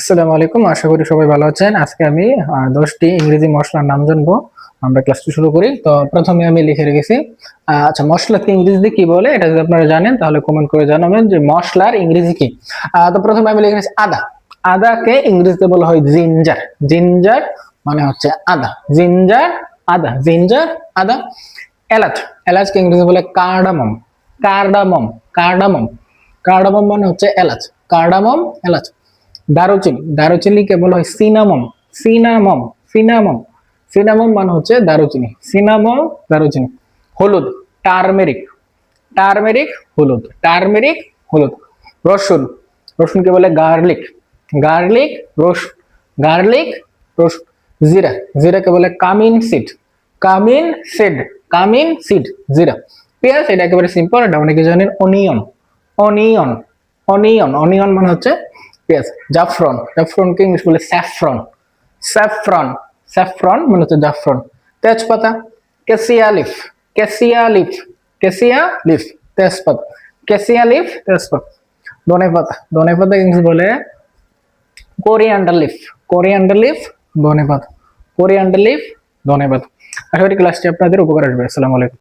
আসসালামু আলাইকুম, আশা করি সবাই ভালো আছেন। আজকে আমি দশটি ইংরেজি মশলার নাম জানব। আমরা ক্লাসটি শুরু করি। তো প্রথমে আমি লিখে রেখেছি আচ্ছা মশলাকে ইংরেজিতে কি বলে, এটা যদি আপনারা জানেন, তাহলে কমেন্ট করে জানাবেন যে মশলার ইংরেজি কি। তো প্রথমে আমি লিখে রেখেছি আদা। আদাকে ইংরেজিতে বলা হয় জিঞ্জার। জিঞ্জার মানে হচ্ছে আদা। জিঞ্জার আদা। জিঞ্জার, আদা। এলাচ। এলাচকে ইংরেজি বলে কার্ডামম। কার্ডামম। কার্ডামম। কার্ডামম মানে হচ্ছে এলাচ। কার্ডামম, এলাচ। দারুচিনি। দারুচিনিকে বলা হয় সিনামম সিনামম সিনামম সিনামম মানে হচ্ছে দারুচিনি। সিনামম দারুচিনি। হলুদ, টার্মেরিক। টার্মেরিক, হলুদ। টার্মেরিক, হলুদ। রসুন। রসুনকে বলে গার্লিক। গার্লিক রসুন গার্লিক রসুন জিরা। জিরাকে বলে cumin seed. Cumin seed. Cumin seed, জিরা। পেঁয়াজ, এটা একেবারে সিম্পল এটা অনেকে জানেন, অনিয়ন। অনিয়ন। অনিয়ন। অনিয়ন মানে হচ্ছে পেঁয়াজ জাফরন জাফরনকে ইংলিশ বলে স্যাফরন স্যাফরন স্যাফরন মানে হচ্ছে জাফরন। তেজপাতা? Cassia leaf cassia leaf cassia leaf তেজপাতা। কেসিয়া লিফ তেজপাতা। ধনে পাতা ধনে পাতা ইংলিশ বলে কোরিয়ান্ডার লিফ কোরিয়ান্ডার লিফ ধনে পাতা কোরিয়ান্ডার লিফ ধনে পাতা আশা করি ক্লাসটি আপনাদের উপকার আসবে। আসসালামু আলাইকুম।